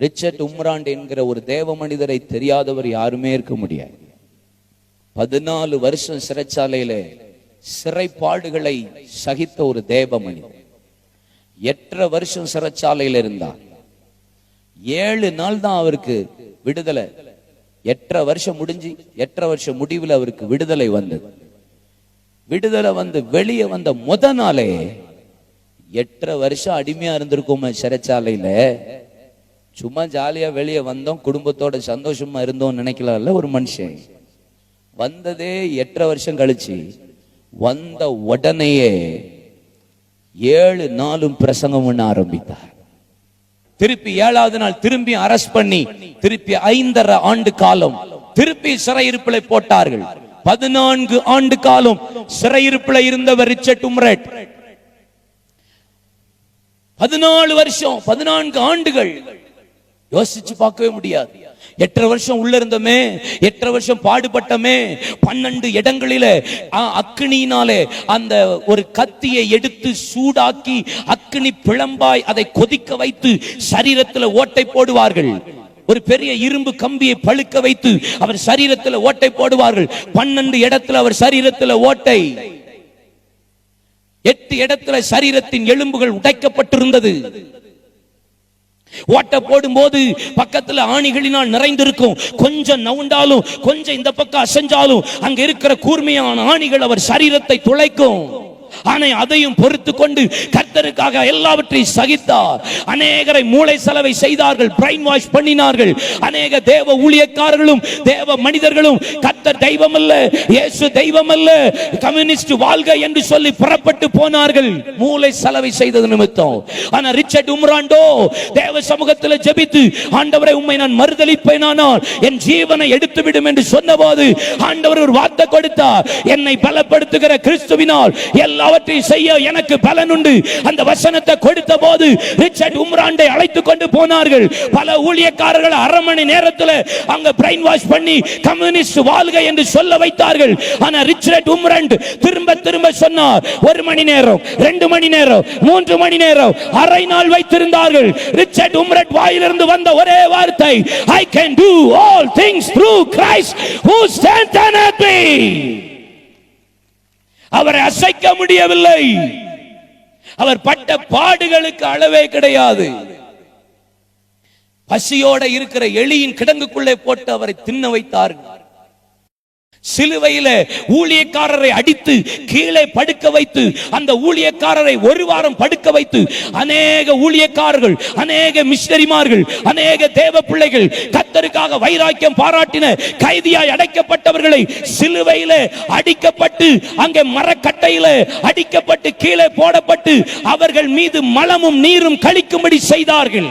Richard உம்ராண்ட் என்கிற ஒரு தேவ மனிதரை தெரியாதவர் யாருமே இருக்க முடியாது. பதினாலு வருஷம் சிறைச்சாலையில சிறைப்பாடுகளை சகித்த ஒரு தேவ மனிதர். எட்டரை வருஷம் சிறைச்சாலையில இருந்தார். ஏழு நாள் தான் அவருக்கு விடுதலை. எட்டரை வருஷம் முடிஞ்சு எட்டரை வருஷம் முடிவில் அவருக்கு விடுதலை வந்தது. விடுதலை வந்து வெளியே வந்த முத நாளே எட்டரை வருஷம் அடிமையா இருந்திருக்கோமே சிறைச்சாலையில. சும்மா ஜாலியா வெளியே வந்தோம் குடும்பத்தோட சந்தோஷமா இருந்தோம் நினைக்கலாம்ல ஒரு மனுஷன். வந்ததே எட்டரை வருஷம் கழிச்சு வந்த உடனேயே ஏழு நாளும் பிரசங்கம் பண்ண ஆரம்பித்தார். திருப்பி ஏழாவது நாள் திரும்பி அரெஸ்ட் பண்ணி திருப்பி ஐந்தரை ஆண்டு காலம் திருப்பி சிறையிருப்பிலை போட்டார்கள். பதினான்கு ஆண்டு காலம் சிறையிருப்பில் இருந்தவர் ரிச்சர்ட் உம்ரெட். பதினாலு வருஷம் பதினான்கு ஆண்டுகள் யோசிச்சு பார்க்கவே முடியாது. எட்டரை வருஷம் உள்ள இருந்தோமே எட்டரை வருஷம் பாடுபட்டமே பன்னெண்டு இடங்களில அக்னியினாலே அந்த ஒரு கத்தியை எடுத்து சூடாக்கி அக்னி பிளம்பாய் அதை கொதிக்க வைத்து சரீரத்துல ஓட்டை போடுவார்கள். ஒரு பெரிய இரும்பு கம்பியை பழுக்க வைத்து அவர் சரீரத்துல ஓட்டை போடுவார்கள். பன்னெண்டு இடத்துல அவர் சரீரத்துல ஓட்டை. எட்டு இடத்துல சரீரத்தின் எலும்புகள் உடைக்கப்பட்டிருந்தது. ஓட்ட போடும்போது பக்கத்துல ஆணிகளினால் நிறைந்திருக்கும். கொஞ்சம் நவுண்டாலும் கொஞ்சம் இந்த பக்கம் அசைஞ்சாலும் அங்க இருக்கிற கூர்மையான ஆணிகள் அவர் சரீரத்தை துளைக்கும். ஆனால் அதையும் பொறுத்து கொண்டு கர்த்தருக்காக எல்லாவற்றையும் சகித்தார். அநேகரை மூளை செலவை செய்தார்கள் பிரைன் வாஷ் பண்ணினார்கள். அநேக தேவ ஊழியக்காரர்களும் தேவ மனிதர்களும் கர்த்தர் தெய்வம் அல்ல இயேசு தெய்வம் அல்ல கம்யூனிஸ்ட் வாழ்க என்று சொல்லி புறப்பட்டு போனார்கள். மூளை செலவை செய்தது நிமித்தம். ஆனா ரிச்சர்ட் உம்ராண்டோ தேவ சமூகத்தில் ஜெபித்து ஆண்டவரை உம்மை நான் மறுதளிப்பேனானால் என் ஜீவனை எடுத்து விடும் என்று சொன்னபோது ஆண்டவர் ஒரு வார்த்தை கொடுத்தார். என்னை பலப்படுத்துகிற கிறிஸ்துவினால் எல்லா எல்லாவற்றை செய்ய எனக்கு பலன் உண்டு அந்த வசனத்தை கொடுத்த போது ரிச்சர்ட் உம்ராண்டை அழைத்து கொண்டு போனார்கள். பல ஊழியக்காரர்கள் அரை மணி நேரத்தில் அங்க பிரைன் வாஷ் பண்ணி கம்யூனிஸ்ட் வாழ்க என்று சொல்ல வைத்தார்கள். ஆனா ரிச்சர்ட் உம்ராண்ட் திரும்ப திரும்ப சொன்னார் ஒரு மணி நேரம் ரெண்டு மணி நேரம் மூன்று மணி நேரம் அரை நாள் வைத்திருந்தார்கள். ரிச்சர்ட் உம்ரட் வாயிலிருந்து வந்த ஒரே வார்த்தை I can do all things through Christ who strengtheneth me. அவரை அசைக்க முடியவில்லை. அவர் பட்ட பாடுகளுக்கு அளவே கிடையாது. பசியோட இருக்கிற எலியின் கிடங்குக்குள்ளே போட்டு அவரை தின்ன வைத்தார்கள். சிலுவையில ஊழியக்காரரை அடித்து கீழே படுக்க வைத்து அந்த ஊழியக்காரரை ஒரு வாரம் படுக்க வைத்து அநேக ஊழியக்காரர்கள் அநேக மிஷினரிமார்கள் அநேக தேவ பிள்ளைகள் கத்தருக்காக வைராக்கியம் பாராட்டின கைதியாய் அடைக்கப்பட்டவர்களை சிலுவையில அடிக்கப்பட்டு அங்கே மரக்கட்டையில அடிக்கப்பட்டு கீழே போடப்பட்டு அவர்கள் மீது மலமும் நீரும் கழிக்கும்படி செய்தார்கள்.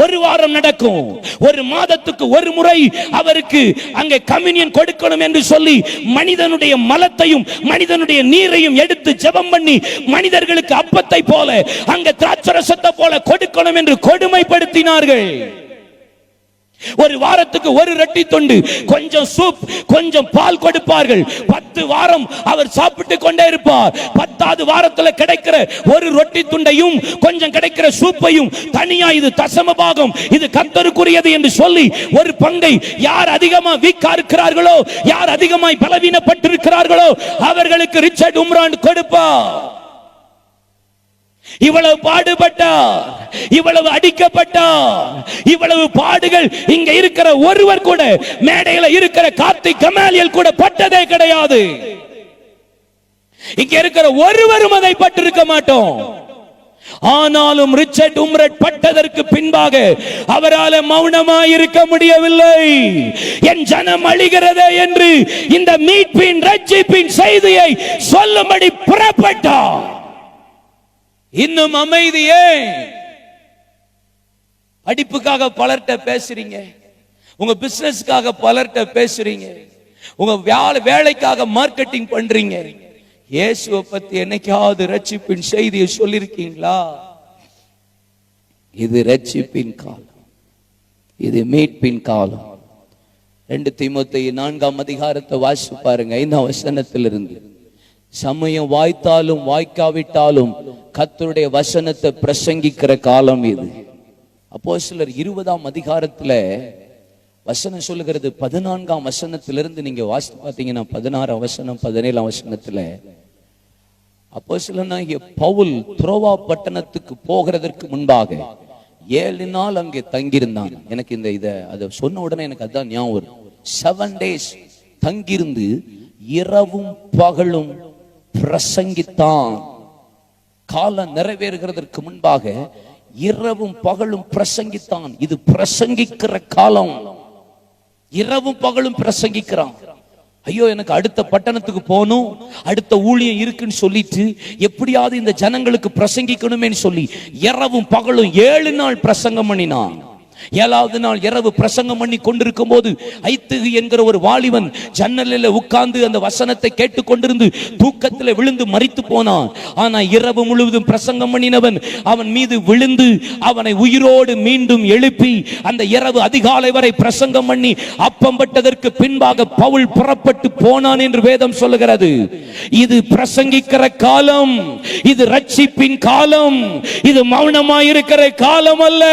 ஒரு வாரம் நடக்கும். ஒரு மாதத்துக்கு ஒரு முறை அவருக்கு அங்கே கம்யூனியன் கொடுக்கணும் என்று சொல்லி மனிதனுடைய மலத்தையும் மனிதனுடைய நீரையும் எடுத்து ஜெபம் பண்ணி மனிதர்களுக்கு அப்பத்தை போல அங்க திராட்சரசத்தை போல கொடுக்கணும் என்று கொடுமைப்படுத்தினார்கள். ஒரு வாரத்துக்கு ஒரு ரொட்டி துண்டு கொஞ்சம் சூப் கொஞ்சம் பால் கொடுப்பார்கள். பத்து வாரம் அவர் சாப்பிட்டு கொண்டே இருப்பார். பத்தாவது வாரத்தில் கிடைக்கிற ஒரு ரொட்டி துண்டையும் கொஞ்சம் கிடைக்கிற சூப்பையும் தனியா இது தசம பாகம் இது கத்தருக்குரியது என்று சொல்லி ஒரு பங்கை யார் அதிகமா வீக்கா இருக்கிறார்களோ யார் அதிகமாய் பலவீனப்பட்டிருக்கிறார்களோ அவர்களுக்கு ரிச்சர்ட் உம்ரான் கொடுப்பார். இவ்வளவு பாடுபட்டார் இவ்வளவு அடிக்கப்பட்டார் இவ்வளவு பாடுகள் இங்க இருக்கிற ஒருவர் கூட மேடையில இருக்கிற கார்த்திக் கமாலியல் கூட பட்டதே கிடையாது. இங்க இருக்கிற ஒருவரும் அதை பட்டிருக்க மாட்டோம். ஆனாலும் ரிச்சர்ட் உம்ரட் பட்டதற்கு பின்பாக அவரால் மௌனமாய் இருக்க முடியவில்லை. என் ஜனம் அழிகிறதே என்று இந்த மீட்பின் ரட்சிப்பின் செய்தியை சொல்லும்படி புறப்பட்டார். இன்னும் அமைதியே. படிப்புக்காக பலர்கிட்ட பேசுறீங்க. உங்க பிசினஸ்க்காக பலர்கிட்ட பேசுறீங்க. உங்க வேலை வேலைக்காக மார்க்கெட்டிங் பண்றீங்க. இயேசுவை பத்தி என்னைக்காவது ரட்சிப்பின் செய்தியை சொல்லிருக்கீங்களா? இது ரட்சிப்பின் காலம். இது மீட்பின் காலம். ரெண்டு திமுத்தி நான்காம் அதிகாரத்தை வாசி பாருங்க ஐந்தாம் வசனத்திலிருந்து. சமயம் வாய்த்தாலும் வாய்க்காவிட்டாலும் கத்தருடைய வசனத்தை பிரசங்கிக்கிற காலம் இது. அப்போ சிலர் இருபதாம் அதிகாரத்துல வசனம் சொல்லுகிறது. பதினான்காம் வசனத்திலிருந்து நீங்க வாசித்து பார்த்தீங்கன்னா பதினாறாம் வசனம் பதினேழாம் வசனத்துல அப்போ சிலனாகிய பவுல் துரோவா பட்டணத்துக்கு போகிறதற்கு முன்பாக ஏழு நாள் அங்கே தங்கியிருந்தான். எனக்கு இந்த இத அதை சொன்ன உடனே எனக்கு அதான் ஞாபகம் செவன் டேஸ் தங்கியிருந்து இரவும் பகலும் பிரசங்கித்தான். காலம் நிறைவேறுகிறதற்கு முன்பாக இரவும் பகலும் பிரசங்கித்தான். இது பிரசங்கிக்கிற காலம். இரவும் பகலும் பிரசங்கிக்கிறான். ஐயோ எனக்கு அடுத்த பட்டணத்துக்கு போகணும். அடுத்த ஊழியம் இருக்குன்னு சொல்லிட்டு எப்படியாவது இந்த ஜனங்களுக்கு பிரசங்கிக்கணுமேன்னு சொல்லி இரவும் பகலும் ஏழு நாள் பிரசங்கம் பண்ணினான். ஏழாவது நாள் இரவு பிரசங்கம் பண்ணி கொண்டிருக்கும் போது ஐத்துகு என்கிற ஒரு வாலிபன் ஜன்னலில் உட்கார்ந்து அந்த வசனத்தை கேட்டுக்கொண்டிருந்து தூக்கத்தில் விழுந்து மறித்து போனான். ஆனா இரவு முழுவதும் பிரசங்கம் பண்ணினவன் அவன் மீது விழுந்து அவனை உயிரோடு மீண்டும் எழுப்பி அந்த இரவு அதிகாலை வரை பிரசங்கம் பண்ணி அப்பம் பட்டதற்கு பின்பாக பவுல் புறப்பட்டு போனான் என்று வேதம் சொல்லுகிறது. இது பிரசங்கிக்கிற காலம் இது ரட்சிப்பின் காலம் இது மௌனமாயிருக்கிற காலம் அல்ல